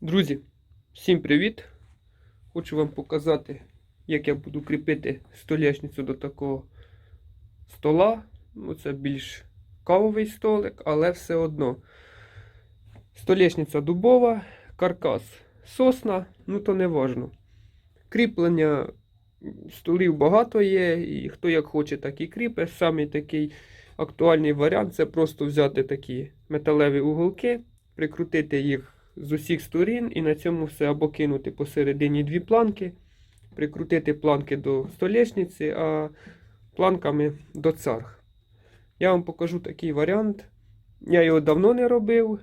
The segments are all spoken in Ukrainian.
Друзі, всім привіт! Хочу вам показати, як я буду кріпити столешницю до такого стола. Ну, це більш кавовий столик, але все одно. Столешниця дубова, каркас сосна, ну то не важно. Кріплення столів багато є, і хто як хоче, так і кріпить. Самий такий актуальний варіант це просто взяти такі металеві уголки, прикрутити їх з усіх сторін і на цьому все або кинути посередині дві планки, прикрутити планки до столешниці, а планками до царг. Я вам покажу такий варіант. Я його давно не робив,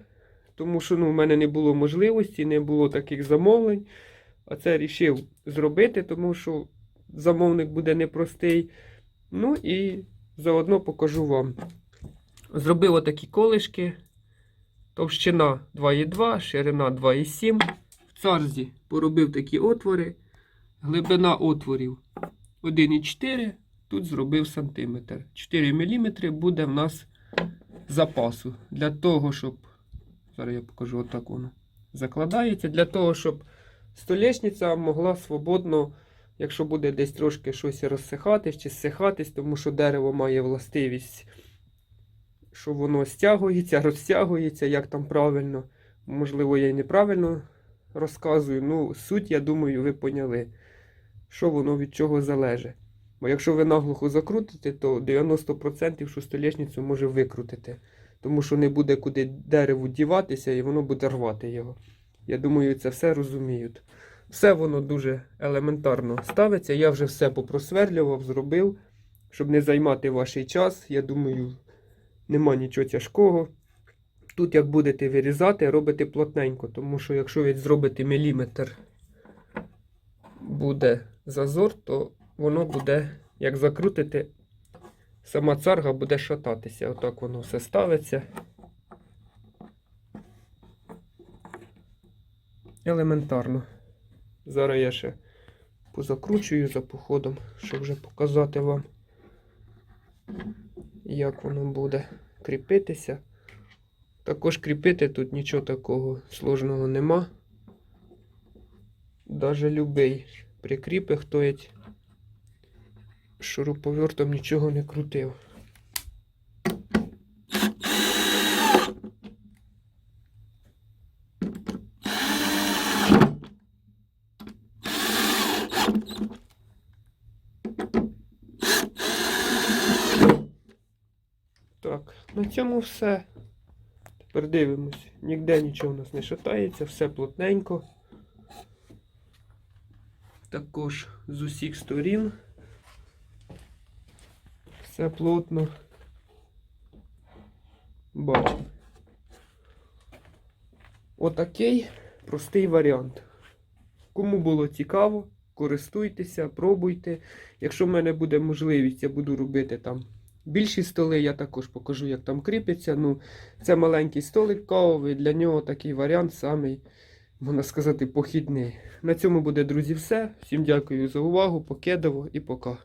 тому що ну, в мене не було можливості, не було таких замовлень. А це рішив зробити, тому що замовник буде непростий. Ну і заодно покажу вам. Зробив отакі колишки. Товщина 2,2, ширина 2,7. В царзі поробив такі отвори. Глибина отворів 1,4. Тут зробив сантиметр. 4 мм буде в нас запасу. Для того, щоб. Зараз я покажу отак воно. Закладається. Для того, щоб столешниця могла свободно, якщо буде десь трошки щось розсихатись чи зсихатись, тому що дерево має властивість що воно стягується, розтягується, як там правильно. Можливо, я й неправильно розказую. Ну, суть, я думаю, ви поняли, що воно від чого залежить. Бо якщо ви наглухо закрутите, то 90% що столешницю може викрутити. Тому що не буде куди дереву діватися і воно буде рвати його. Я думаю, це все розуміють. Все воно дуже елементарно ставиться. Я вже все попросверлював, зробив, щоб не займати ваш час. Я думаю, нема нічого тяжкого. Тут, як будете вирізати, робите плотненько, тому що якщо ви зробите міліметр буде зазор, то воно буде, як закрутите, сама царга буде шататися. Отак воно все ставиться. Елементарно. Зараз я ще позакручую за походом, щоб вже показати вам як воно буде кріпитися. Також кріпити тут нічого такого сложного нема. Даже любий прикріпи, хто шуруповертом нічого не крутив. Так, на цьому все. Тепер дивимось. Ніде нічого у нас не шатається, все плотненько. Також з усіх сторін. Все плотно. Бачимо. Отакий простий варіант. Кому було цікаво, користуйтеся, пробуйте. Якщо в мене буде можливість, я буду робити там Більші столи я також покажу, як там кріпиться. Ну, Це маленький столик кавовий, для нього такий варіант самий, можна сказати, похідний. На цьому буде, друзі, все. Всім дякую за увагу, покедово і пока.